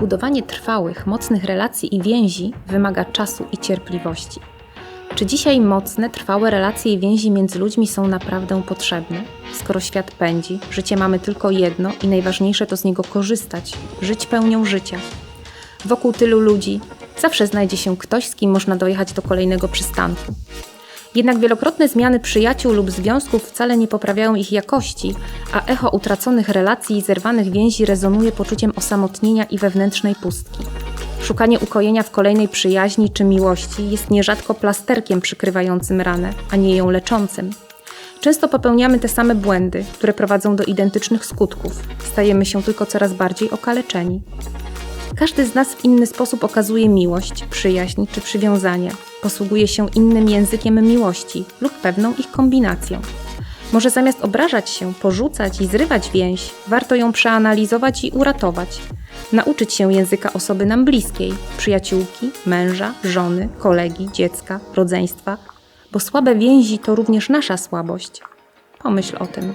budowanie trwałych, mocnych relacji i więzi wymaga czasu i cierpliwości. Czy dzisiaj mocne, trwałe relacje i więzi między ludźmi są naprawdę potrzebne? Skoro świat pędzi, życie mamy tylko jedno i najważniejsze to z niego korzystać, żyć pełnią życia. Wokół tylu ludzi zawsze znajdzie się ktoś, z kim można dojechać do kolejnego przystanku. Jednak wielokrotne zmiany przyjaciół lub związków wcale nie poprawiają ich jakości, a echo utraconych relacji i zerwanych więzi rezonuje poczuciem osamotnienia i wewnętrznej pustki. Szukanie ukojenia w kolejnej przyjaźni czy miłości jest nierzadko plasterkiem przykrywającym ranę, a nie ją leczącym. Często popełniamy te same błędy, które prowadzą do identycznych skutków. Stajemy się tylko coraz bardziej okaleczeni. Każdy z nas w inny sposób okazuje miłość, przyjaźń czy przywiązanie. Posługuje się innym językiem miłości lub pewną ich kombinacją. Może zamiast obrażać się, porzucać i zrywać więź, warto ją przeanalizować i uratować. Nauczyć się języka osoby nam bliskiej przyjaciółki, męża, żony, kolegi, dziecka, rodzeństwa bo słabe więzi to również nasza słabość. Pomyśl o tym.